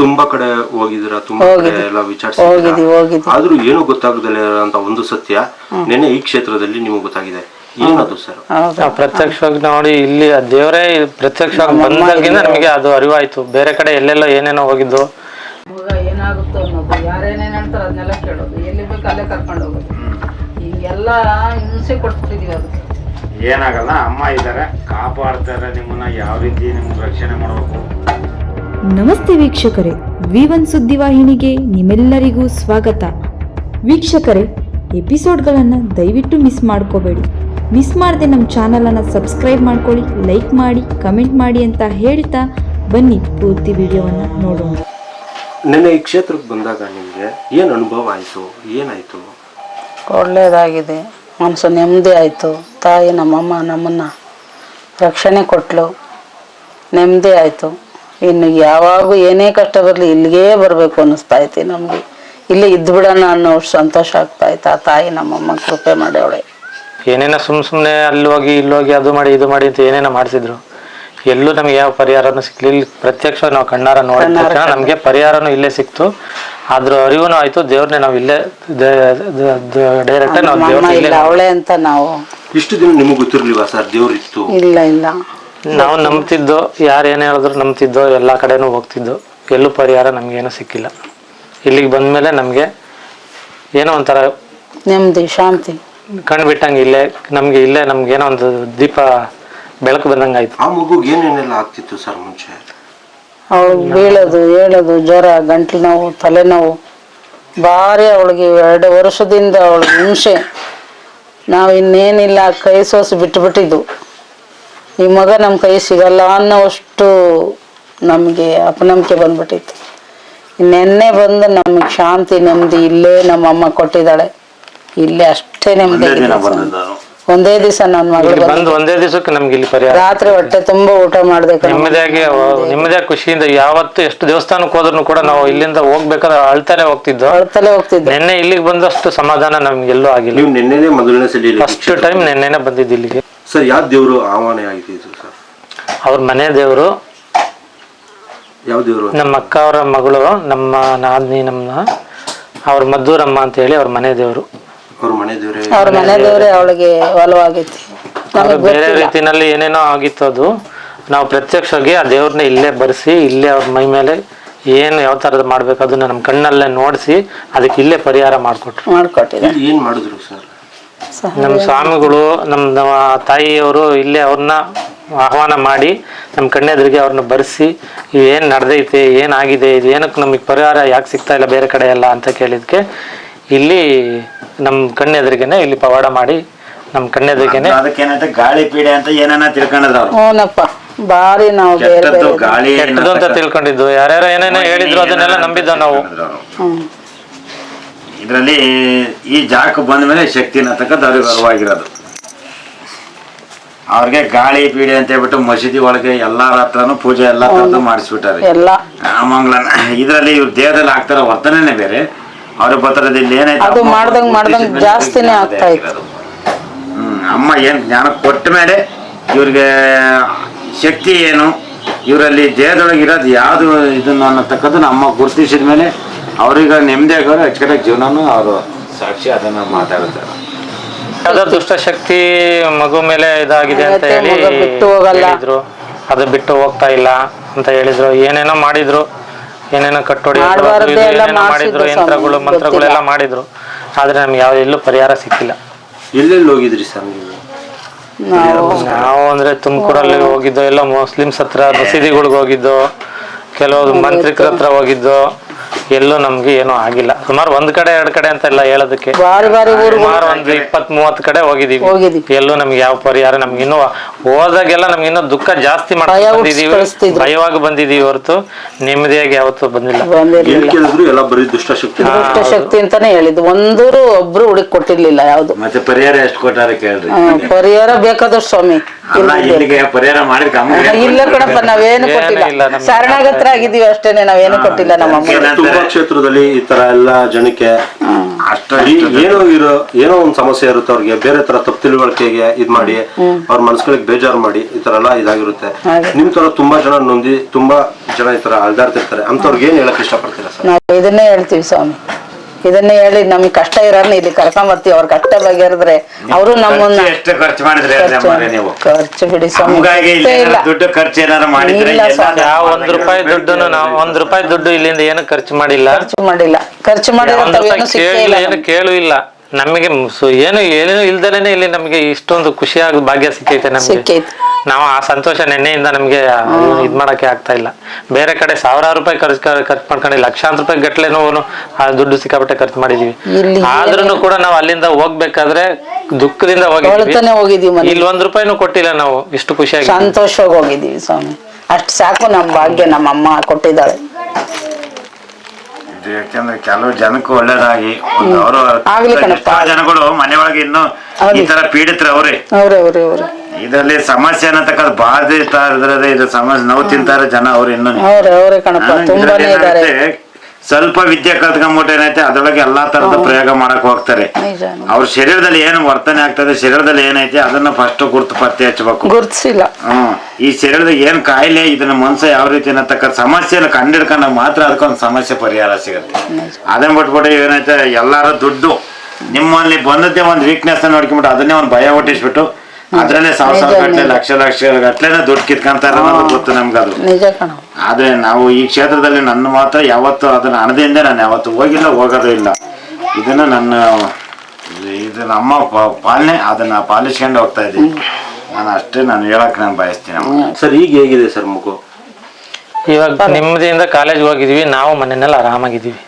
ತುಂಬಾ ಕಡೆ ಹೋಗಿದ್ದೀರಾ? ತುಂಬಾ ಕಡೆ ಎಲ್ಲ ಹೋಗಿದ್ದೀವಿ ಹೋಗಿದ್ದೀವಿ ಆದ್ರೂ ಏನು ಗೊತ್ತಾಗದಲ್ಲ ಅಂತ ಒಂದು ಸತ್ಯ ನೆನ್ನೆ ಈ ಕ್ಷೇತ್ರದಲ್ಲಿ ನಿಮಗೆ ಗೊತ್ತಾಗಿದೆ. ಏನದು ಸರ್ ಹೌದು. ನಾವು ಪ್ರತ್ಯಕ್ಷವಾಗಿ ನೋಡಿ ಇಲ್ಲಿ ಆ ದೇವರೇ ಪ್ರತ್ಯಕ್ಷವಾಗಿ ಬಂದಾಗಿಂದ ನಮಗೆ ಅದು ಅರಿವಾಯ್ತು. ಬೇರೆ ಕಡೆ ಎಲ್ಲೆಲ್ಲ ಏನೇನೋ ಹೋಗಿದ್ದು. ಮಗ ಏನಾಗುತ್ತೋ ಅನ್ನೋದು ಯಾರೇನೇನು ಹೇಳ್ತಾರೆ ಅದನ್ನೆಲ್ಲ ಕೇಳೋದು. ಎಲ್ಲಿ ಬೇಕು ಅಲ್ಲೇ ಕರ್ಕೊಂಡು ಹೋಗೋದು. ಹಿಂಗೆಲ್ಲ ಹಿಂಸೆ ಕೊಟ್ಬಿಟ್ಟಿದೀವಿ ಅದಕ್ಕೆ ಏನಾಗಲ್ಲ ಅಮ್ಮ ಇದ್ದಾರೆ. ಕಾಪಾಡ್ತಾರೆ ನಿಮ್ಮನ್ನ. ಯಾವ ರೀತಿ ನಿಮ್ಗೆ ರಕ್ಷಣೆ ಮಾಡಬೇಕು? ನಮಸ್ತೆ ವೀಕ್ಷಕರೇ ವಿ ಒನ್ ಸುದ್ದಿವಾಹಿನಿಗೆ ನಿಮ್ಮೆಲ್ಲರಿಗೂ ಸ್ವಾಗತ. ವೀಕ್ಷಕರೇ ಎಪಿಸೋಡ್ಗಳನ್ನು ದಯವಿಟ್ಟು ಮಿಸ್ ಮಾಡ್ಕೋಬೇಡಿ. ಮಿಸ್ ಮಾಡದೆ ನಮ್ಮ ಚಾನಲನ್ನು ಸಬ್ಸ್ಕ್ರೈಬ್ ಮಾಡ್ಕೊಳ್ಳಿ ಲೈಕ್ ಮಾಡಿ ಕಮೆಂಟ್ ಮಾಡಿ ಅಂತ ಹೇಳ್ತಾ ಬನ್ನಿ ಪೂರ್ತಿ ವಿಡಿಯೋವನ್ನು ನೋಡೋಣ. ನಿನ್ನೆ ಈ ಕ್ಷೇತ್ರಕ್ಕೆ ಬಂದಾಗ ನಿಮಗೆ ಏನು ಅನುಭವ ಆಯಿತು? ಏನಾಯಿತು? ಒಳ್ಳೆಯದಾಗಿದೆ ಮನಸ್ಸು ನೆಮ್ಮದಿ ಆಯಿತು. ತಾಯಿ ನಮ್ಮಮ್ಮ ನಮ್ಮನ್ನು ರಕ್ಷಣೆ ಕೊಟ್ಟಲು ನೆಮ್ಮದಿ ಆಯಿತು. ಇನ್ನು ಯಾವಾಗ ಏನೇ ಕಷ್ಟ ಬರಲಿ ಇಲ್ಲಿಗೇ ಬರಬೇಕು ಅನ್ನಿಸ್ತಾ ಐತಿ ನಮಗೆ. ಇಲ್ಲೇ ಇದ್ಬಿಡೋಣ ಅನ್ನೋ ಸಂತೋಷ ಆಗ್ತಾ ಇತ್ತು ಆ ತಾಯಿ ನಮ್ಮಮ್ಮ ಕೃಪೆ ಮಾಡ್ಯವಳೆ. ಏನೇನ ಸುಮ್ ಸುಮ್ನೆ ಅಲ್ಲಿ ಹೋಗಿ ಇಲ್ಲಿ ಹೋಗಿ ಅದು ಮಾಡಿ ಇದು ಮಾಡಿ ಅಂತ ಏನೇನ ಮಾಡಿಸಿದ್ರು. ಎಲ್ಲೂ ನಮ್ಗೆ ಯಾವ ಪರಿಹಾರನೂ ಸಿಕ್ಲಿಲ್ಲ ಇಲ್ಲಿ ಪ್ರತ್ಯಕ್ಷ ನಾವು ಕಣ್ಣಾರ ನೋಡಿದ ತಕ್ಷಣ ನಮಗೆ ಪರಿಹಾರನೂ ಇಲ್ಲೇ ಸಿಕ್ತು. ಅದ್ರ ಅರಿವುನು ಆಯ್ತು ದೇವ್ರನ್ನೇ ನಾವು ಇಲ್ಲೇ ಡೈರೆಕ್ಟ್ ನಾವು ಅವಳೆ ಅಂತ ನಾವು. ಇಷ್ಟು ದಿನ ನಿಮಗೆ ಗೊತ್ತಿರ್ಲಿಲ್ವಾ ಸರ್ ದೇವ್ರಿತ್ತು? ಇಲ್ಲ ಇಲ್ಲ. ನಾವು ನಂಬ್ತಿದ್ದೋ ಯಾರು ಏನೇ ಹೇಳಿದ್ರು ನಂಬ್ತಿದ್ದೋ ಎಲ್ಲ ಕಡೆನೂ ಹೋಗ್ತಿದ್ದೋ ಎಲ್ಲೂ ಪರಿಹಾರ ನಮ್ಗೇನು ಸಿಕ್ಕಿಲ್ಲ. ಇಲ್ಲಿಗೆ ಬಂದ್ಮೇಲೆ ನಮಗೆ ಏನೋ ಒಂಥರ ನೆಮ್ಮದಿ ಶಾಂತಿ. ಕಣ್ಣು ಬಿಟ್ಟಂಗೆ ಇಲ್ಲೇ ನಮಗೆ ಇಲ್ಲೇ ನಮ್ಗೆ ಏನೋ ಒಂದು ದೀಪ ಬೆಳಕು ಬಂದಂಗೆ ಆಯ್ತು ಆ ಮಗುಗೆ ಏನೇನೆಲ್ಲ ಆಗ್ತಿತ್ತು ಸರ್ ಮುಂಚೆ? ಅವಳು ಬೀಳೋದು ಹೇಳೋದು ಜ್ವರ ಗಂಟ್ಲು ನೋವು ತಲೆನೋವು. ಭಾರಿ ಅವಳಿಗೆ ಎರಡು ವರ್ಷದಿಂದ ಅವಳು ಹಿಂಸೆ. ನಾವು ಇನ್ನೇನಿಲ್ಲ ಕೈ ಸೋಸಿ ಬಿಟ್ಟುಬಿಟ್ಟಿದ್ದು ಈ ಮಗ ನಮ್ಮ ಕೈ ಸಿಗಲ್ಲ ಅನ್ನೋಷ್ಟು ನಮಗೆ ಅಪನಂಬಿಕೆ ಬಂದ್ಬಿಟ್ಟಿತ್ತು. ನೆನ್ನೆ ಬಂದು ನಮಗೆ ಶಾಂತಿ ನೆಮ್ಮದಿ ಇಲ್ಲೇ ನಮ್ಮ ಅಮ್ಮ ಕೊಟ್ಟಿದ್ದಾಳೆ. ಇಲ್ಲೇ ಅಷ್ಟೇ ನೆಮ್ಮದಿ ಒಂದೇ ದಿವಸ ನನ್ನ ಮಗಳು ಬಂದು ಒಂದೇ ದಿವಸಕ್ಕೆ ನಮ್ಗೆ ಇಲ್ಲಿ ಪರಿಹಾರ ರಾತ್ರಿ ಹೊಟ್ಟೆ ತುಂಬಾ ಊಟ ಮಾಡ್ಬೇಕು ನೆಮ್ಮದಿಯಾಗಿ ನಿಮ್ಮದೇ ಖುಷಿಯಿಂದ ಯಾವತ್ತು ಎಷ್ಟು ದೇವಸ್ಥಾನಕ್ಕೆ ಹೋದ್ರು ಕೂಡ ನಾವು ಇಲ್ಲಿಂದ ಹೋಗ್ಬೇಕಾದ್ರೆ ಅಳ್ತಾನೆ ಹೋಗ್ತಿದ್ವು ಅಳ್ತಾನೆ ಹೋಗ್ತಿದ್ದೆ. ನಿನ್ನೆ ಇಲ್ಲಿಗೆ ಬಂದಷ್ಟು ಸಮಾಧಾನ ನಮ್ಗೆಲ್ಲೂ ಆಗಿಲ್ಲ. ನೀವು ನೆನ್ನೆನೇ ಮೊದಲನೇ ಸಲ ಫಸ್ಟ್ ಟೈಮ್ ನಿನ್ನೆನೆ ಬಂದಿದ್ದು ಇಲ್ಲಿಗೆ. ಸರ್ ಯಾವ ದೇವರು ಆಹ್ವಾನ ಆಗಿದ್ದು ಸರ್? ಅವ್ರ ಮನೆ ದೇವರು ಯಾವ ದೇವರು? ನಮ್ಮ ಅಕ್ಕ ಅವರ ಮಗಳು ನಮ್ಮ ನಾದಿನಿ ನಮ್ಮ ಅವ್ರ ಮದ್ದೂರಮ್ಮ ಅಂತ ಹೇಳಿ ಅವ್ರ ಮನೆ ದೇವರು. ಅವ್ರ ಮನೆ ದೇವರೇ? ಅವ್ರ ಮನೆ ದೇವ್ರೆ ಅವಳಿಗೆ ಒಲವಾಗೈತಿ. ಬೇರೆ ರೀತಿನಲ್ಲಿ ಏನೇನೋ ಆಗಿತ್ತು ಅದು. ನಾವು ಪ್ರತ್ಯಕ್ಷವಾಗಿ ಆ ದೇವ್ರನ್ನ ಇಲ್ಲೇ ಬರೆಸಿ ಇಲ್ಲೇ ಅವ್ರ ಮೈ ಮೇಲೆ ಏನು ಯಾವ ಥರದ್ದು ಮಾಡ್ಬೇಕು ಅದನ್ನ ನಮ್ಮ ಕಣ್ಣಲ್ಲೇ ನೋಡಿಸಿ ಅದಕ್ಕೆ ಇಲ್ಲೇ ಪರಿಹಾರ ಮಾಡಿಕೊಟ್ರು. ಮಾಡ್ಕೊಟ್ಟಿದೆ ಏನ್ ಮಾಡಿದ್ರು ಸರ್? ನಮ್ಮ ಸ್ವಾಮಿಗಳು ನಮ್ಮ ನಮ್ಮ ತಾಯಿಯವರು ಇಲ್ಲೇ ಅವ್ರನ್ನ ಆಹ್ವಾನ ಮಾಡಿ ನಮ್ಮ ಕಣ್ಣೆದುರಿಗೆ ಅವ್ರನ್ನ ಬರೆಸಿ ಏನು ನಡೆದೈತೆ ಏನಾಗಿದೆ ಇದು ಏನಕ್ಕೆ ನಮಗೆ ಪರಿಹಾರ ಯಾಕೆ ಸಿಗ್ತಾ ಇಲ್ಲ ಬೇರೆ ಕಡೆ ಎಲ್ಲ ಅಂತ ಕೇಳಿದ್ಕೆ ಇಲ್ಲಿ ನಮ್ಮ ಕಣ್ಣೆದುರಿಗೆನೆ ಇಲ್ಲಿ ಪವಾಡ ಮಾಡಿ ನಮ್ಮ ಕಣ್ಣೆದುರಿಗೆನೆ ಅದಕ್ಕೇನಂತ ಗಾಳಿ ಪೀಡೆ ಅಂತ ಏನನ್ನ ತಿಳ್ಕೊಂಡಿದ್ರು ಬಾರಿ ಹ್ಞೂನಪ್ಪ ನಾವು ಬೇರೆ ಕೆಟ್ಟದ್ದು ಬೇರೆ ಗಾಳಿ ಕೆಟ್ಟದು ಅಂತ ತಿಳ್ಕೊಂಡಿದ್ದು. ಯಾರ್ಯಾರು ಏನೇನೋ ಹೇಳಿದ್ರು ಅದನ್ನೆಲ್ಲ ನಂಬಿದ್ದ ನಾವು. ಹ್ಮ್. ಇದರಲ್ಲಿ ಈ ಜಾಗಕ್ಕೆ ಬಂದ ಮೇಲೆ ಶಕ್ತಿ ಅನ್ನತಕ್ಕದ್ದು ಅವ್ರಿಗೆ ಅರಿವಾಗಿರೋದು ಅವ್ರಿಗೆ ಗಾಳಿ ಪೀಡೆ ಅಂತ ಹೇಳ್ಬಿಟ್ಟು ಮಸೀದಿ ಒಳಗೆ ಎಲ್ಲಾರ ಹತ್ರನು ಪೂಜೆ ಎಲ್ಲ ತರ ಮಾಡಿಸ್ಬಿಟ್ಟಾರೆ. ಮಂಗಳನ ಇದರಲ್ಲಿ ಇವ್ರ ದೇಹದಲ್ಲಿ ಆಗ್ತಾರ ವರ್ತನೆನೇ ಬೇರೆ. ಅವ್ರ ಪತ್ರದಲ್ಲಿ ಏನಾಯ್ತು? ಅದು ಅಮ್ಮ ಮಾಡ್ದಂಗ್ ಮಾಡ್ದಂಗ್ ಜಾಸ್ತಿನೇ ಆಗ್ತಾ ಇತ್ತು. ಹ್ಮ್ ಅಮ್ಮ ಏನ್ ಜ್ಞಾನ ಕೊಟ್ಟ ಮೇಲೆ ಇವ್ರಿಗೆ ಶಕ್ತಿ ಏನು? ಇವರಲ್ಲಿ ದೇಹದೊಳಗೆ ಇರೋದು ಯಾವುದು ಇದನ್ನು ಅನ್ನತಕ್ಕದನ್ನ ಅಮ್ಮ ಗುರುತಿಸಿದ ಮೇಲೆ ಅವ್ರಿಗೆ ನೆಮ್ಮದಿ ಆಗೋರು ಅಚ್ಚುಕಟ್ಟಾಗಿ ಜೀವನನು ಅವರು ಸಾಕ್ಷಿ ಅದನ್ನ ಮಾತಾಡ್ತಾರೆ ಯಾವ್ದೋ ದುಷ್ಟಶಕ್ತಿ ಮಗು ಮೇಲೆ ಇದಾಗಿದೆ ಅಂತ ಹೇಳಿ ಬಿಟ್ಟು ಹೋಗಲ್ಲ. ಹೇಳಿದ್ರು. ಅದು ಬಿಟ್ಟು ಹೋಗ್ತಾ ಇಲ್ಲ ಅಂತ ಹೇಳಿದ್ರು. ಏನೇನೋ ಮಾಡಿದ್ರು. ಏನೇನೋ ಕಟ್ಟೋಡಿ ಮಾಡ್ಬಾರ್ದೇ ಎಲ್ಲ ಏನೇನೋ ಮಾಡಿದ್ರು. ಮಾಡ್ಸಿದ್ರು ಯಂತ್ರಗಳು ಸ್ವಾಮಿ, ಮಂತ್ರಗಳೆಲ್ಲ ಮಾಡಿದ್ರು. ಆದ್ರೆ ನಮ್ಗೆ ಯಾವ ಎಲ್ಲೂ ಪರಿಹಾರ ಸಿಕ್ಕಿಲ್ಲ. ಎಲ್ಲೆಲ್ಲಿ ಹೋಗಿದ್ರಿ ಸರ್ ನೀವು? ನಾವು ನಾವು ಅಂದ್ರೆ ತುಮಕೂರಲ್ಲಿ ಹೋಗಿದ್ದು ಎಲ್ಲ ಮುಸ್ಲಿಮ್ಸ್ ಹತ್ರ ಮಸೀದಿಗಳಿಗೆ ಹೋಗಿದ್ದು ಕೆಲವು ಮಂತ್ರಿಕರ ಹತ್ರ ಹೋಗಿದ್ದು. ಎಲ್ಲೂ ನಮಗೆ ಏನೂ ಆಗಿಲ್ಲ. ಸುಮಾರು ಒಂದ್ ಕಡೆ ಎರಡ್ ಕಡೆ ಅಂತ ಎಲ್ಲ ಹೇಳೋದಕ್ಕೆ. ಬಾರಿ ಬಾರಿ ಊರು ಸುಮಾರು ಒಂದ್ ಇಪ್ಪತ್ ಮೂವತ್ ಕಡೆ ಹೋಗಿದೀವಿ. ಎಲ್ಲೂ ನಮ್ಗೆ ಯಾವ ಪರಿಹಾರ ನಮ್ಗೆ ಇನ್ನೂ ಹೋದಾಗೆಲ್ಲ ನಮ್ಗೆ ಇನ್ನೂ ದುಃಖ ಜಾಸ್ತಿ ಮಾಡಿದೀವಿ ಹುಟ್ಸ್ ಬಂದಿದೀವಿ ಕಳಿಸ್ತಿದ್ರು. ಭಯವಾಗಿ ಬಂದಿದೀವಿ ಹೊರತು. ನೆಮ್ಮದಿಯಾಗಿ ಯಾವತ್ತೂ ಬಂದಿಲ್ಲ. ಎಲ್ಲಿ ಬಂದಿರ್ಲಿಲ್ಲ ಕೇಳಿದ್ರು ಎಲ್ಲ ಬರೀ ದುಷ್ಟಶಕ್ತಿ ದುಷ್ಟ ಶಕ್ತಿ ಅಂತಾನೆ ಹೇಳಿದ್ದು. ಒಂದೂರು ಒಬ್ರು ಹುಡುಕ್ ಕೊಟ್ಟಿರ್ಲಿಲ್ಲ ಯಾವ್ದು. ಮತ್ತೆ ಪರಿಹಾರ ಎಷ್ಟು ಕೊಟ್ಟಾರ ಕೇಳ್ರಿ. ಪರಿಹಾರ ಬೇಕಾದಷ್ಟು ಸ್ವಾಮಿ. ಅಲ್ಲ ಇಲ್ಲಿಗೆ ಪರಿಹಾರ ಮಾಡಿದ್ರೆ ಅಮ್ಮಗೆ ಇಲ್ಲ ಕಣಪ್ಪ ನಾವೇನು ಏನೂ ಕೊಟ್ಟಿಲ್ಲ. ನಮ್ಗೆ. ಶರಣಾಗತ್ರ ಆಗಿದೀವಿ ಅಷ್ಟೇನೆ ನಾವೇನು ಕೊಟ್ಟಿಲ್ಲ ನಮ್ಮ ಅಮ್ಮ ತುಂಬಾ ಕ್ಷೇತ್ರದಲ್ಲಿ ಈ ತರ ಎಲ್ಲ ಜನಕ್ಕೆ ಈ- ಏನೋ ಇರೋ ಏನೋ ಒಂದ್ ಸಮಸ್ಯೆ ಇರುತ್ತೆ ಅವ್ರಿಗೆ ಬೇರೆ ತರ ತಪ್ಪು ತಿಳುವಳಿಕೆಗೆ ಇದ್ ಮಾಡಿ ಅವ್ರ ಮನಸ್ಗಳಿಗೆ ಬೇಜಾರು ಮಾಡಿ ಈ ತರ ಎಲ್ಲ ಇದಾಗಿರುತ್ತೆ. ನಿಮ್ ತರ ತುಂಬಾ ಜನ ನೊಂದಿ ತುಂಬಾ ಜನ ಈ ತರ ಅಲ್ದಾಡ್ತಿರ್ತಾರೆ. ಅಂತವ್ರಿಗೆ ಏನ್ ಹೇಳಕ್ ಇಷ್ಟಪಡ್ತೀರಾ ಸರ್? ನಾವು ಇದನ್ನೇ ಹೇಳ್ತೀವಿ ಸ್ವಾಮಿ. ಇದನ್ನೇ ಹೇಳಿ ನಮಗೆ ಕಷ್ಟ ಇರೋರ್ನ ಇಲ್ಲಿ ಕರ್ಕೊಂಡ್ ಬರ್ತೀವಿ ಅವ್ರ ಕಷ್ಟ ಬಗೆಹರಿದ್ರೆ ಅವರು ನಮ್ಮನ್ನ ಖರ್ಚು ಎಷ್ಟು ಖರ್ಚು ಮಾಡಿದ್ರೆ ನೀವು? ಖರ್ಚು ಬಿಡಿ ಸ್ವಾಮಿ. ಇಲ್ಲಿ ಏನಾದ್ರು ದುಡ್ಡು ಖರ್ಚು ಏನಾರ ಮಾಡಿದ್ರೆ ಇಲ್ಲ ಸ್ವಾಮಿ. ಯಾವ ಒಂದ್ ರೂಪಾಯಿ ದುಡ್ಡು ನಾವು ಒಂದ್ ರೂಪಾಯಿ ದುಡ್ಡು ಇಲ್ಲಿಂದ ಏನು ಖರ್ಚು ಮಾಡಿಲ್ಲ? ಖರ್ಚು ಮಾಡಿಲ್ಲ. ಖರ್ಚು ಮಾಡಿರೋ ಒಂದ್ ರೂಪಾಯಿ ತಾವೇನು ಸಿಕ್ಕೇ ಕೇಳಿಲ್ಲ ಇಲ್ಲ ಏನು ಕೇಳು ಇಲ್ಲ. ನಮಗೆ ಸು- ಏನು ಏನೇನು ಇಲ್ದಲೇನೆ ಇಲ್ಲಿ ನಮಗೆ ಇಷ್ಟೊಂದು ಖುಷಿಯಾಗ ಭಾಗ್ಯ ಸಿಕ್ಕೈತೆ ನಮ್ಗೆ. ಸಿಕ್ಕೈತೆ. ನಾವು ಆ ಸಂತೋಷ ನೆನ್ನೆಯಿಂದ ನಮ್ಗೆ ಇದ್ ಮಾಡಕ್ಕೆ ಆಗ್ತಾ ಇಲ್ಲ. ಬೇರೆ ಕಡೆ ಸಾವಿರಾರು ರೂಪಾಯಿ ಖರ್ಚು ಖರ್ಚು ಮಾಡ್ಕೊಂಡು ಲಕ್ಷಾಂತರ ರೂಪಾಯಿ ಗಟ್ಲೆನೂ ಆ ದುಡ್ಡು ಸಿಕ್ಕಾಪಟ್ಟೆ ಖರ್ಚು ಮಾಡಿದೀವಿ. ಇಲ್ಲಿ ಆದ್ರೂ ಕೂಡ ನಾವು ಅಲ್ಲಿಂದ ಹೋಗ್ಬೇಕಾದ್ರೆ ದುಃಖದಿಂದ ಹೋಗಿದ್ವಿ ಹೊಳ್ತಾನೆ ಹೋಗಿದೀವಿ ಮನೆ ಇಲ್ಲಿ ಒಂದ್ ರೂಪಾಯಿನೂ ಕೊಟ್ಟಿಲ್ಲ ನಾವು ಇಷ್ಟು ಖುಷಿಯಾಗಿ ಸಂತೋಷವಾಗಿ ಹೋಗಿದ್ದೀವಿ ಸ್ವಾಮಿ. ಅಷ್ಟು ಸಾಕು ನಮ್ ಭಾಗ್ಯ ನಮ್ಮ ಅಮ್ಮ ಕೊಟ್ಟಿದ್ದಾಳೆ ಇದು ಯಾಕೆಂದ್ರೆ ಕೆಲವು ಜನಕ್ಕೂ ಒಳ್ಳೇದಾಗಿ ಒಂದು ಅವರು ಆಗ್ಲಿ ಕಣಪ್ಪ. ಜನಗಳು ಮನೆಯೊಳಗೆ ಇನ್ನು ಈ ತರ ಪೀಡಿತರ ಅವ್ರೆ. ಅವ್ರೆ ಅವ್ರೆ ಅವ್ರೆ. ಇದರಲ್ಲಿ ಸಮಸ್ಯೆ ಅನ್ನತಕ್ಕದ್ದು ಬಾಧಿತ ಇದ್ರೆ ಇದು ಸಮಸ್ಯೆ ನೋವು ತಿಂತಾರೆ ಜನ ಅವ್ರು ಇನ್ನು. ಅವ್ರೆ ಅವ್ರೆ ಕಣಪ್ಪ ತುಂಬಾನೇ ಇದ್ದಾರೆ. ಏನಾಗುತ್ತೆ, ಸ್ವಲ್ಪ ವಿದ್ಯೆ ಕಲ್ತ್ಕೊಂಡ್ಬಿಟ್ಟು ಏನೈತೆ ಅದರೊಳಗೆ ಎಲ್ಲಾ ತರದ ಪ್ರಯೋಗ ಮಾಡಕ್ ಹೋಗ್ತಾರೆ. ಅವ್ರ ಶರೀರದಲ್ಲಿ ಏನು ವರ್ತನೆ ಆಗ್ತದೆ ಶರೀರದಲ್ಲಿ ಏನೈತೆ ಅದನ್ನ ಫಸ್ಟ್ ಗುರ್ತು ಪತ್ತೆ ಹಚ್ಚಬೇಕು. ಗುರ್ತಿಸಿಲ್ಲ. ಹ್ಮ್. ಈ ಶರೀರದ ಏನ್ ಕಾಯಿಲೆ ಇದನ್ನ ಮನ್ಸ ಯಾವ ರೀತಿ ಅನ್ನತಕ್ಕ ಸಮಸ್ಯೆನ ಕಂಡಿಡ್ಕೊಂಡ ಮಾತ್ರ ಅದಕ್ಕೊಂದು ಸಮಸ್ಯೆ ಪರಿಹಾರ ಸಿಗುತ್ತೆ. ಅದನ್ನ ಬಿಟ್ಬಿಟ್ಟು ಏನೈತೆ ಎಲ್ಲಾರ ದುಡ್ಡು ನಿಮ್ಮಲ್ಲಿ ಬಂದದ್ದೇ ಒಂದು ವೀಕ್ನೆಸ್ ನೋಡ್ಕೊಂಡ್ಬಿಟ್ಟು ಅದನ್ನೇ ಒಂದು ಭಯ ಹುಟ್ಟಿಸ್ಬಿಟ್ಟು ಅದ್ರಲ್ಲೇ ಸಾವಿರ ಸಾವಿರ ಗಟ್ಟಲೆ ಗಟ್ಲೆ ಲಕ್ಷ ಲಕ್ಷ ಗಟ್ಟಲೆನೇ ದುಡ್ಡು ಕಿತ್ಕೊಂತಾರ ಅನ್ನೋದು ಗೊತ್ತು ನಮ್ಗದು ಅದು. ನಿಜ ಕಣ. ಆದ್ರೆ ನಾವು ಈ ಕ್ಷೇತ್ರದಲ್ಲಿ ನನ್ನ ಮಾತ್ರ ಯಾವತ್ತು ಅದನ್ನ ಹಣದಿಂದ ನಾನು ಯಾವತ್ತು ಹೋಗಿಲ್ಲ ಹೋಗೋದು ಇಲ್ಲ. ಇದನ್ನ ನನ್ನ ಇದು ನಮ್ಮ ಪ- ಪಾಲನೆ ಅದನ್ನ ಪಾಲಿಸ್ಕೊಂಡು ಹೋಗ್ತಾ ಇದ್ದೀನಿ. ನಾನು ಅಷ್ಟೇ ನಾನು ಹೇಳಕ್ ನಾನು ಬಯಸ್ತೀನಿ ಅಮ್ಮ. ಸರ್ ಈಗ ಹೇಗಿದೆ ಸರ್ ಮಗು ಇವಾಗ ನೆಮ್ಮದಿಯಿಂದ ಕಾಲೇಜ್ ಹೋಗಿದ್ವಿ ನಾವು ಮನೆಯಲ್ಲಿ ಆರಾಮಾಗಿದ್ದೀವಿ.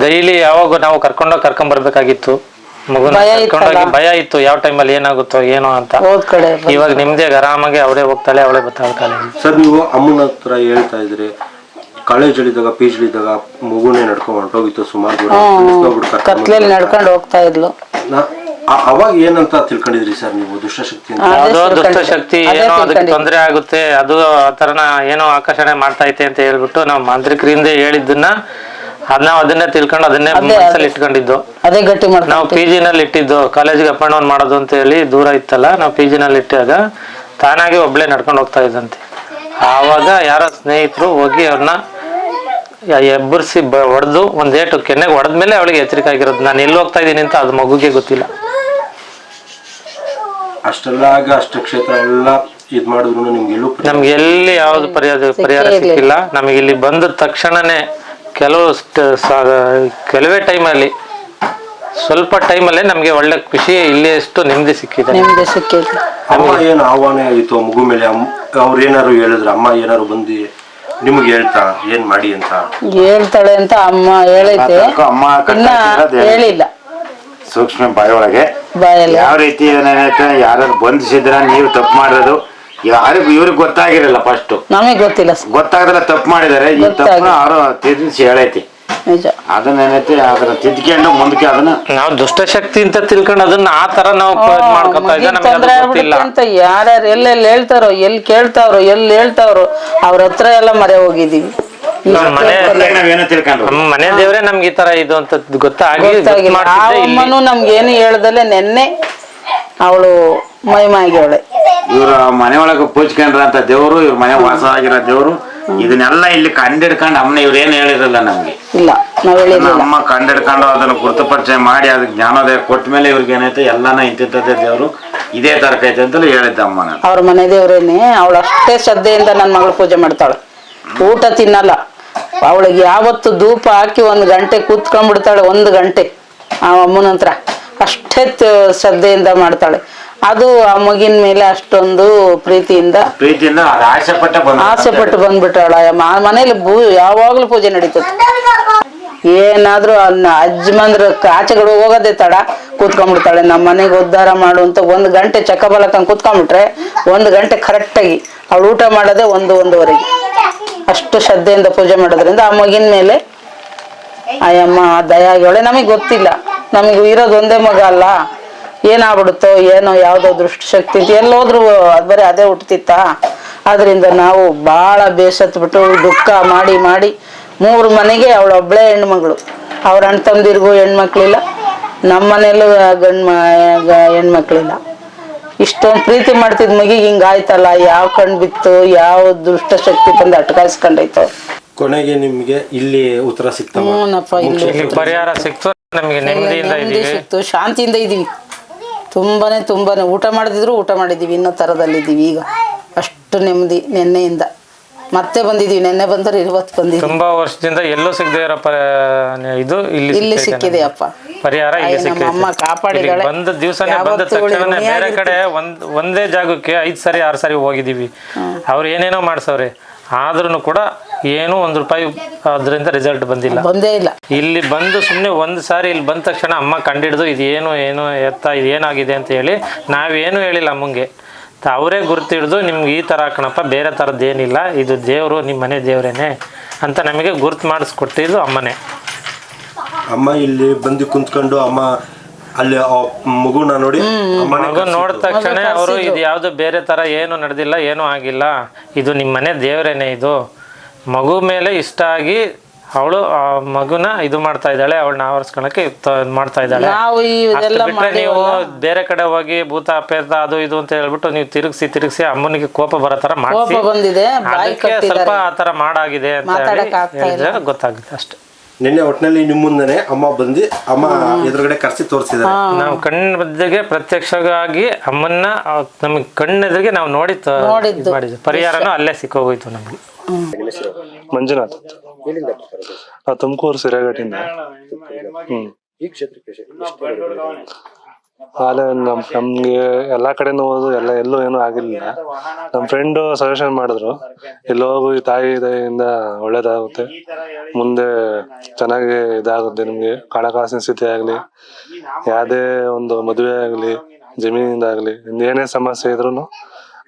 ಡೈಲಿ ಯಾವಾಗ ನಾವು ಕರ್ಕೊಂಡೋಗಿ ಕರ್ಕೊಂಡ್ ಬರ್ಬೇಕಾಗಿತ್ತು ಮಗುನ ಭಯ ಕರ್ಕೊಂಡೋಗಿ ಇತ್ತಲ್ಲ? ಭಯ ಇತ್ತು ಯಾವ ಟೈಮಲ್ಲಿ ಏನಾಗುತ್ತೋ ಏನೋ ಅಂತ ಹೋದ್ ಕಡೆ ಇವಾಗ ನಿಮ್ದೇ ಆರಾಮಾಗಿ ಅವಳೇ ಹೋಗ್ತಾಳೆ ಅವಳೇ ಬರ್ತಾಳೆ ಕಾಲೇಜ್ ಸರ್ ನೀವು ಅಮ್ಮನ ಹತ್ರ ಹೇಳ್ತಾ ಇದ್ರಿ ಕಾಲೇಜ್ ಕಾಲೇಜಲ್ಲಿದ್ದಾಗ ಪಿ ಇದ್ದಾಗ ಮಗುನೇ ನಡ್ಕೊಂಡು ಹೊಂಟೋಗಿತ್ತು ಸುಮಾರು ದೂರ ಕರ್ಕೊಂಡ್ ಕತ್ಲೆಯಲ್ಲಿ ನಡ್ಕೊಂಡು ಹೋಗ್ತಾ ಇದ್ಲು ನಾ- ಆ- ಅವಾಗ ಏನಂತ ತಿಳ್ಕೊಂಡಿದ್ರಿ ಸರ್ ನೀವು ದುಷ್ಟಶಕ್ತಿ ಅಂತ ಅದೇ ಯಾವುದೋ ತಿಳ್ಕೊಂಡಿದ್ದೆ. ದುಷ್ಟಶಕ್ತಿ ಅದೇ ಏನೋ ಅದಕ್ಕೆ. ತೊಂದರೆ ಆಗುತ್ತೆ ಅದು ಆ ತರನ ಏನೋ ಆಕರ್ಷಣೆ ಮಾಡ್ತಾ ಐತೆ ಅಂತ ಹೇಳ್ಬಿಟ್ಟು ನಾವು ಮಾಂತ್ರಿಕರಿಂದ ಹೇಳಿದ್ದನ್ನ ಅದ್ ನಾವ್ ಅದನ್ನೇ ತಿಳ್ಕೊಂಡು ಅದನ್ನೇ ಅದೇ, ಮನಸ್ಸಲ್ಲಿ. ಇಟ್ಕೊಂಡಿದ್ದು. ಅದೇ ಗಟ್ಟಿ ನಾವು ಮಾಡ್ಕೊಂಡು ಪಿ ನಲ್ಲಿ ಇಟ್ಟಿದ್ದು ಕಾಲೇಜಿಗೆ ಅಪ್ ಅಂಡ್ ಡೌನ್ ಮಾಡೋದು ಅಂತ ಹೇಳಿ ದೂರ ಇತ್ತಲ್ಲ ನಾವು ಪಿ ನಲ್ಲಿ ಇಟ್ಟಾಗ ತಾನಾಗಿ ಒಬ್ಳೆ ನಡ್ಕೊಂಡು ಹೋಗ್ತಾ ಇದ್ದಂತೆ. ಆವಾಗ ಯಾರೋ ಸ್ನೇಹಿತರು ಹೋಗಿ ಅವ್ರನ್ನ ಎಬ್ಬರಿಸಿ ಹೊಡೆದು ಒಂದ್ ಏಟು ಕೆನ್ನೆಗೆ ಹೊಡೆದ್ಮೇಲೆ ಅವಳಿಗೆ ಎಚ್ಚರಿಕೆ ಆಗಿರೋದು ನಾನು ಎಲ್ಲಿ ಹೋಗ್ತಾ ಇದ್ದೀನಿ ಅಂತ ಅದು ಮಗುಗೆ ಗೊತ್ತಿಲ್ಲ. ಅಷ್ಟೆಲ್ಲ ಆಗ ಅಷ್ಟ ಕ್ಷೇತ್ರ ಎಲ್ಲ ಇದ್ ಮಾಡಿದ್ರು ನಿಮ್ಗೆ ಎಲ್ಲೂ ನಮ್ಗೆ ಎಲ್ಲಿ ಯಾವ್ದು ಪರಿಹಾರ ಪರಿಹಾರ ಸಿಕ್ಕಿಲ್ಲ. ನಮಗೆ ಇಲ್ಲಿ ಬಂದ ತಕ್ಷಣನೇ ಕೆಲವು ಸ್ಟ್- ಸ- ಕೆಲವೇ ಟೈಮಲ್ಲಿ ಸ್ವಲ್ಪ ಟೈಮಲ್ಲೇ ನಮಗೆ ಒಳ್ಳೆ ಖುಷಿ ಇಲ್ಲಿ ಎಷ್ಟು ನೆಮ್ಮದಿ ಸಿಕ್ಕಿದೆ. ನಿಮ್ದು ಸಿಕ್ಕಿದೆ. ಅಮ್ಮ ಏನು ಆಹ್ವಾನ ಇತ್ತು ಮಗು ಮೇಲೆ? ಅವ್ರು ಏನಾದ್ರು ಹೇಳಿದ್ರು ಅಮ್ಮ ಏನಾದ್ರು ಬಂದು ನಿಮ್ಗೆ ಹೇಳ್ತಾ ಏನ್ ಮಾಡಿ ಅಂತ? ಹೇಳ್ತಾಳೆ ಅಂತ ಅಮ್ಮ ಹೇಳೈತೆ ಅಮ್ಮ ಇನ್ನ ಕಟ್ಟಾಕಿರೋದು ಹೇಳಿ. ಹೇಳಿಲ್ಲ. ಸೂಕ್ಷ್ಮ ಬಾಯೊಳಗೆ ಬಾಯಲ್ಲಿ. ಯಾವ ರೀತಿ ಏನೇನೈತೆ? ಯಾರು ಬಂಧಿಸಿದ್ರ ನೀವು ತಪ್ಪು ಮಾಡಿರೋದು? ಯಾರಿಗೂ ಇವ್ರಿಗೆ ಗೊತ್ತಾಗಿರಲ್ಲ ಫಸ್ಟ್ ನಮಗೆ ಗೊತ್ತಿಲ್ಲ ಸ- ಗೊತ್ತಾಗದ್ರೆ ತಪ್ಪು ಮಾಡಿದಾರೆ ಈ ತಪ್ಪು ಗೊತ್ತಾಗಿ- ಅವರು ತಿದ್ದಿಸಿ ಹೇಳೈತಿ. ನಿಜ. ಅದನ್ನೇನೈತಿ ಅದನ್ನ ತಿದ್ಕೊಂಡು ಮುಂದಕ್ಕೆ ಅದನ್ನ ನಾವು ದುಷ್ಟಶಕ್ತಿ ಅಂತ ತಿಳ್ಕೊಂಡು ಅದನ್ನ ಆ ತರ ನಾವು ಪ್ರಯೋಗ ಮಾಡ್ಕೊತಾ ಇದ್ದ ತೊಂದ್ರೆ ಗೊತ್ತಿಲ್ಲ. ಅಂತ ಯಾರ್ಯಾರು ಎಲ್ಲೆಲ್ಲಿ ಹೇಳ್ತಾರೋ ಎಲ್ಲಿ ಕೇಳ್ತಾವ್ರೋ ಎಲ್ಲಿ ಹೇಳ್ತಾವ್ರೋ ಅವ್ರ ಹತ್ರ ಎಲ್ಲ ಮರೆ ಹೋಗಿದೀವಿ ನಮ್ಮ ಮನೆ ನಾವೇನೋ ತಿಳ್ಕೊಂಡ್ರು. ನಮ್ಮ ಮನೆ ದೇವರೇ ನಮ್ಗೆ ಈ ತರ ಇದು ಅಂತ ಗೊತ್ತಾಗಿ ಗೊತ್ತು ಗೊತ್ತಾಗಿಲ್ಲ. ಏನು ಮಾಡ್ತಿದ್ದೆ ನಮ್ಗೇನು ಹೇಳ್ದಲೆ ನೆನ್ನೆ ಅವಳು ಮೈಮಾಗ್ಯವಳೆ ಇವ್ರ ಮನೆ ಒಳಗೆ ಪೂಜ್ಕೊಂಡ್ರ ಅಂತ ದೇವ್ರು ಇವ್ರ ಮನೆ ವಾಸ ಆಗಿರೋ ದೇವ್ರು ಇದನ್ನೆಲ್ಲ ಇಲ್ಲಿ ಕಂಡಿಡ್ಕೊಂಡು ಅಮ್ಮನ ಇವ್ರೇನು ಹೇಳಿರಲ್ಲ ನಮ್ಗೆ? ಇಲ್ಲ ನಾವ್ ಅದನ್ನ ಹೇಳಿರ್ಲಿಲ್ಲ ಅಮ್ಮ ಕಂಡಿಡ್ಕೊಂಡು ಅದನ್ನ ಗುರುತುಪರಿಚಯ ಮಾಡಿ ಅದಕ್ಕೆ ಜ್ಞಾನೋದಯ ಕೊಟ್ಟ ಮೇಲೆ ಇವ್ರಿಗೆ ಏನೈತೆ ಎಲ್ಲಾನ ಇಂತಿಂತದ್ದೇ ದೇವ್ರು ಇದೇ ತರಕೈತೆ ಅಂತಲೂ ಹೇಳಿದ್ದ ಅಮ್ಮ ನಾನು ಅವ್ರ ಮನೆ ದೇವ್ರೇನೆ ಅವಳು ಅಷ್ಟೇ ಶ್ರದ್ಧೆಯಿಂದ ನನ್ನ ಮಗಳು ಪೂಜೆ ಮಾಡ್ತಾಳೆ. ಊಟ ತಿನ್ನಲ್ಲ. ಅವಳಿಗೆ ಯಾವತ್ತು ಧೂಪ ಹಾಕಿ ಒಂದು ಗಂಟೆ ಕೂತ್ಕೊಂಡ್ಬಿಡ್ತಾಳೆ ಒಂದು ಗಂಟೆ ಆ ಅಮ್ಮನ ಹತ್ರ. ಅಷ್ಟೇ ಶ್ರದ್ಧೆಯಿಂದ ಮಾಡ್ತಾಳೆ. ಅದು ಆ ಮಗಿನ ಮೇಲೆ ಅಷ್ಟೊಂದು ಪ್ರೀತಿಯಿಂದ ಪ್ರೀತಿಯಿಂದ ಆಸೆ ಪಟ್ಟ ಬಂದ ಆಸೆ ಪಟ್ಟು ಬಂದ್ಬಿಟ್ಟಾಳ. ಆ ಮನೇಲಿ ಭೂ ಯಾವಾಗ್ಲೂ ಪೂಜೆ ನಡೀತದೆ. ಏನಾದ್ರೂ ಅನ್ನ ಅಜ್ಮಂದ್ರ ಆಚೆಗಳು ಹೋಗೋದೇ ತಡ. ಕೂತ್ಕೊಂಡ್ಬಿಡ್ತಾಳೆ. ನಮ್ಮ ಮನೆಗೆ ಉದ್ಧಾರ ಮಾಡು ಅಂತ ಒಂದು ಗಂಟೆ ಚಕ್ಕಬಲಕಂಗ್ ಕೂತ್ಕೊಂಡ್ಬಿಟ್ರೆ ಒಂದು ಗಂಟೆ ಕರೆಕ್ಟಾಗಿ ಅವಳು ಊಟ ಮಾಡೋದೇ ಒಂದು ಒಂದೂವರೆಗೆ. ಅಷ್ಟು ಶ್ರದ್ಧೆಯಿಂದ ಪೂಜೆ ಮಾಡೋದ್ರಿಂದ ಆ ಮಗಿನ ಮೇಲೆ ಆಯಮ್ಮ ಒಳ್ಳೆ. ನಮಗೆ ಗೊತ್ತಿಲ್ಲ. ನಮಗೆ ಇರೋದು ಒಂದೇ ಮಗ ಅಲ್ಲ. ಏನಾಗ್ಬಿಡುತ್ತೋ ಏನೋ ಯಾವುದೋ ದೃಷ್ಟಿಶಕ್ತಿ ಅಂತ ಎಲ್ಲೋದ್ರು ಅದು ಬರೀ ಅದೇ ಹುಟ್ತಿತ್ತಾ. ಅದರಿಂದ ನಾವು ಭಾಳ ಬೇಸತ್ಬಿಟ್ಟು ದುಃಖ ಮಾಡಿ ಮಾಡಿ ಮೂರು ಮನೆಗೆ ಅವಳೊಬ್ಳೆ ಹೆಣ್ಮಗಳು. ಅವ್ರ ಅಣ್ಣ ತಂದಿರ್ಗೂ ಹೆಣ್ಮಕ್ಳಿಲ್ಲ ನಮ್ಮ ಮನೇಲೂ ಗಂಡ್ಮ ಹೆಣ್ಮಕ್ಳಿಲ್ಲ. ಇಷ್ಟೊಂದು ಪ್ರೀತಿ ಮಾಡ್ತಿದ್ ಮಗಿಗೆ ಹಿಂಗಾಯ್ತಲ್ಲ ಯಾವ ಕಣ್ ಬಿತ್ತು ಯಾವ ದುಷ್ಟ ಶಕ್ತಿ ಬಂದು ಅಟ್ಕಾಯಿಸ್ಕೊಂಡೈತೋ ಕೊನೆಗೆ ನಿಮ್ಗೆ ಇಲ್ಲಿ ಉತ್ತರ ಇಲ್ಲಿ ಪರಿಹಾರ ಸಿಕ್ತು ನಮಗೆ ನೆಮ್ಮದಿಯಿಂದ ಇದೀವಿ ಸಿಕ್ತು ಶಾಂತಿಯಿಂದ ಇದೀವಿ ತುಂಬಾನೇ ತುಂಬನೇ ಊಟ ಮಾಡಿದ್ರು ಊಟ ಮಾಡಿದ್ದೀವಿ ಇನ್ನೂ ಥರದಲ್ಲಿದ್ದೀವಿ ಈಗ. ಅಷ್ಟು ನೆಮ್ಮದಿ ನಿನ್ನೆಯಿಂದ. ಮತ್ತೆ ಬಂದಿದೀವಿ ನೆನ್ನೆ ಬಂದ್ರೆ ಇವತ್ತು ಬಂದಿದ್ದೀವಿ. ತುಂಬಾ ವರ್ಷದಿಂದ ಎಲ್ಲೂ ಸಿಗದೆ ಇರೋ ಪ- ಇದು ಇಲ್ಲಿ ಇಲ್ಲಿ ಸಿಕ್ಕಿದೆ. ಅಪ್ಪ ಪರಿಹಾರ ಇಲ್ಲಿ ನಮ್ಮ ಅಮ್ಮ ಕಾಪಾಡಿದಾಳೆ. ಬಂದ ದಿವಸನೇ ಬಂದ ಯಾವತ್ತೂ ಇವಳು ತಕ್ಷಣ ಬೇರೆ. ಕಡೆ ಒಂದ್ ಒಂದೇ ಜಾಗಕ್ಕೆ ಐದ್ ಸರಿ ಆರು ಸರಿ ಹೋಗಿದೀವಿ ಅವ್ರು ಏನೇನೋ ಮಾಡ್ಸವ್ರೆ. ಆದ್ರೂ ಕೂಡ ಏನೂ ಒಂದ್ ರೂಪಾಯಿ ಅದರಿಂದ ರಿಸಲ್ಟ್ ಬಂದಿಲ್ಲ. ಬಂದೇ ಇಲ್ಲ. ಇಲ್ಲಿ ಬಂದು ಸುಮ್ಮನೆ ಒಂದ್ ಸಾರಿ ಇಲ್ಲಿ ಬಂದ ತಕ್ಷಣ ಅಮ್ಮ ಕಂಡಿಡ್ದು ಇದೇನು ಏನು ಎತ್ತ ಇದೇನಾಗಿದೆ ಅಂತ ಹೇಳಿ ನಾವೇನು ಹೇಳಿಲ್ಲ ಅಮ್ಮಂಗೆ. ಅವರೇ ಗುರ್ತಿಡ್ದು ನಿಮ್ಗೆ ಈ ತರ ಕಣಪ್ಪ ಬೇರೆ ಥರದ್ದು ಏನಿಲ್ಲ ಇದು ದೇವರು ನಿಮ್ಮ ಮನೆ ದೇವರೇನೆ ಅಂತ ನಮಗೆ ಗುರ್ತು ಮಾಡಿಸ್ಕೊಟ್ಟಿದ್ದು ಅಮ್ಮನೇ. ಅಮ್ಮ ಇಲ್ಲಿ ಬಂದು ಕುಂತ್ಕೊಂಡು ಅಮ್ಮ ಅಲ್ಲಿ ಆ ಮಗುನ ನೋಡಿ ಅಮ್ಮನೇ ಮಗು ನೋಡಿದ ತಕ್ಷಣ ಅವರು ಇದು ಯಾವುದು ಬೇರೆ ತರ ಏನು ನಡೆದಿಲ್ಲ ಏನೂ ಆಗಿಲ್ಲ. ಇದು ನಿಮ್ಮ ಮನೆ ದೇವರೇನೆ ಇದು. ಮಗು ಮೇಲೆ ಇಷ್ಟ ಆಗಿ ಅವಳು ಆ ಮಗುನ ಇದು ಮಾಡ್ತಾ ಇದ್ದಾಳೆ ಅವಳನ್ನ ಆವರಿಸ್ಕೊಳಕ್ಕೆ ಮಾಡ್ತಾ ಇದ್ದಾಳೆ. ನಾವು ಇದೆಲ್ಲ ಬೇರೆ ಕಡೆ ಹೋಗಿ ಭೂತ ಪೇತ ಅದು ಇದು ಅಂತ ಹೇಳ್ಬಿಟ್ಟು ನೀವು ತಿರುಗಿಸಿ ತಿರುಗಿಸಿ ಅಮ್ಮನಿಗೆ ಕೋಪ ಬರೋ ತರ ಕೋಪ ಬಂದಿದೆ ಅದಕ್ಕೆ ಸ್ವಲ್ಪ ಆ ತರ ಮಾಡಾಗಿದೆ ಅಂತ ಹೇಳಿ ಗೊತ್ತಾಗುತ್ತೆ ಅಷ್ಟೇ. ನಿನ್ನೆ ಒಟ್ಟಿನಲ್ಲಿ ನಿಮ್ಮ ಮುಂದೆ ಅಮ್ಮ ಬಂದು ಅಮ್ಮ ಎದುರುಗಡೆ ಕರ್ಸಿ ತೋರಿಸಿದ್ದಾರೆ. ನಾವು ಕಣ್ಣು ಬದ್ದಿಗೆ ಪ್ರತ್ಯಕ್ಷವಾಗಿ ಅಮ್ಮನ್ನ ನಮಗೆ ಕಣ್ಣೆದುರಿಗೆ ನಾವು ನೋಡಿ. ಮಾಡಿದ್ವಿ ಪರಿಹಾರನೂ ಅಲ್ಲೇ ಸಿಕ್ಕೋಗೋಯ್ತು ನಮ್ಗೆ. ಮಂಜುನಾಥ್? ನಾವು ತುಮಕೂರು ಸಿರಾಘಟ್ಟಿಂದ ಹ್ಮ್. ಈ ಕ್ಷೇತ್ರಕ್ಕೆ ಆಲೆ ನಮ್ ನಮ್ಗೆ ಎಲ್ಲಾ ಕಡೆನೂ ಹೋದು ಎಲ್ಲ ಎಲ್ಲೂ ಏನೂ ಆಗಿರ್ಲಿಲ್ಲ ನಮ್ ಫ್ರೆಂಡ್ ಸಜೆಷನ್ ಮಾಡಿದ್ರು ಇಲ್ಲಿ ಹೋಗು ಈ ತಾಯಿ ತಾಯಿಯಿಂದ ಒಳ್ಳೇದಾಗುತ್ತೆ. ಮುಂದೆ ಚೆನ್ನಾಗಿ ಇದಾಗುತ್ತೆ ನಿಮ್ಗೆ. ಹಣಕಾಸಿನ ಸ್ಥಿತಿ ಆಗ್ಲಿ ಯಾವುದೇ ಒಂದು ಮದುವೆ ಆಗ್ಲಿ ಜಮೀನಿಂದಾಗ್ಲಿ ಆಗಲಿ ಏನೇ ಸಮಸ್ಯೆ ಇದ್ರು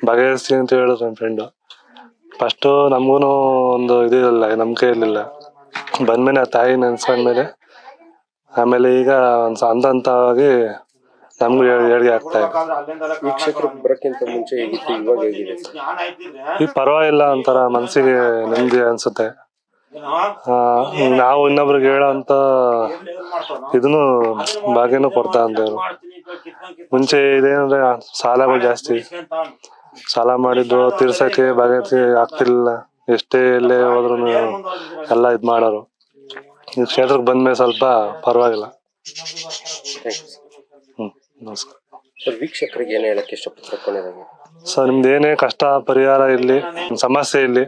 ಬಗೆಹರಿಸ್ತೀನಿ ಅಂತ ಹೇಳಿದ್ರು ನಮ್ ಫ್ರೆಂಡ್ ಫಸ್ಟು ನಮಗೂ ಒಂದು ಇದು ಇರಲಿಲ್ಲ ನಂಬಿಕೆ ಇರಲಿಲ್ಲ. ಬಂದ್ಮೇಲೆ ಆ ತಾಯಿ ನೆನ್ಸ್ಕೊಂಡ್ಮೇಲೆ ಆಮೇಲೆ ಈಗ ಒಂದು ಹಂತ ಹಂತವಾಗಿ ನಮ್ಗೂ ಹೇಳಿ ಆಗ್ತಾ ಇದೆ. ಈ ಕ್ಷೇತ್ರಕ್ಕೆ ಬರೋಕ್ಕಿಂತ ಮುಂಚೆ ಹೇಗಿತ್ತು ಇವಾಗ ಹೇಗಿದೆ? ಈಗ ಪರವಾಗಿಲ್ಲ ಒಂಥರ ಮನಸ್ಸಿಗೆ ನೆಮ್ಮದಿ ಅನ್ಸುತ್ತೆ. ನಾವು ಇನ್ನೊಬ್ರಿಗೆ ಹೇಳೋಂತ ಇದನ್ನು ಭಾಗ್ಯನೂ ಕೊಡ್ತಾ ಅಂತ ಮುಂಚೆ ಇದೇನಂದ್ರೆ ಸಾಲಗಳು ಜಾಸ್ತಿ. ಸಾಲ ಮಾಡಿದ್ದು ತೀರ್ಸಕ್ಕೆ ಬಾಗತಿ ಆಗ್ತಿರ್ಲಿಲ್ಲ. ಎಷ್ಟೇ ಎಲ್ಲೇ ಹೋದ್ರು ಎಲ್ಲ ಇದ್ ಮಾಡೋರು. ಈ ಕ್ಷೇತ್ರಕ್ಕೆ ಬಂದ್ಮೇಲೆ ಸ್ವಲ್ಪ ಪರವಾಗಿಲ್ಲ. ಹ್ಮ್ ನಮಸ್ಕಾರ. ಸರ್ ವೀಕ್ಷಕರಿಗೆ ಏನು ಹೇಳಕ್ಕೆ ಇಷ್ಟಪಡ್ತಾರೆ ಕೊನೆಯದಾಗಿ ನಿಮ್ದು ಏನೇ ಕಷ್ಟ ಪರಿಹಾರ ಇರ್ಲಿ ಸಮಸ್ಯೆ ಇರ್ಲಿ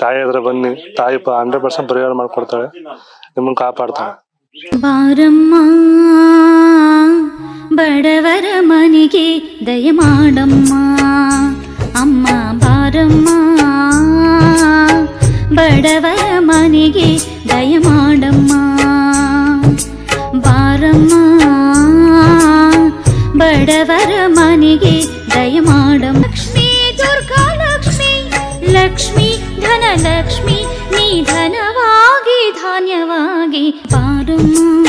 ತಾಯಿ ಹತ್ರ ಬನ್ನಿ ತಾಯಿ ಹಂಡ್ರೆಡ್ ಪರ್ಸೆಂಟ್ ಪರಿಹಾರ ಮಾಡ್ಕೊಡ್ತಾಳೆ ನಿಮ್ಮನ್ನ ಕಾಪಾಡ್ತಾಳೆ. ಬಾರಮ್ಮ ಬಡವರ ಮನೆಗೆ ದಯಮಾಡಮ್ಮ ಅಮ್ಮ ಬಾರಮ್ಮ ಬಡವರ ಮನೆಗೆ ದಯಮಾಡಮ್ಮ ಬಾರಮ್ಮ ಬಡವರ ಮನೆಗೆ ದಯಮಾಡಮ್ಮ ಲಕ್ಷ್ಮೀ ದುರ್ಗಾ ಲಕ್ಷ್ಮಿ ಲಕ್ಷ್ಮಿ ಧನಲಕ್ಷ್ಮಿ ನೀ ಧನವಾಗಿ ಧಾನ್ಯವಾಗಿ ಬಾರಮ್ಮ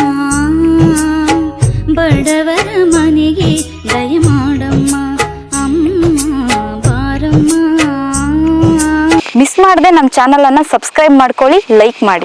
ಬಡವರ ಮನೆಗೆ ಮಿಸ್ ಮಾಡದೆ ನಮ್ಮ ಚಾನಲನ್ನು ಸಬ್ಸ್ಕ್ರೈಬ್ ಮಾಡ್ಕೊಳ್ಳಿ ಲೈಕ್ ಮಾಡಿ.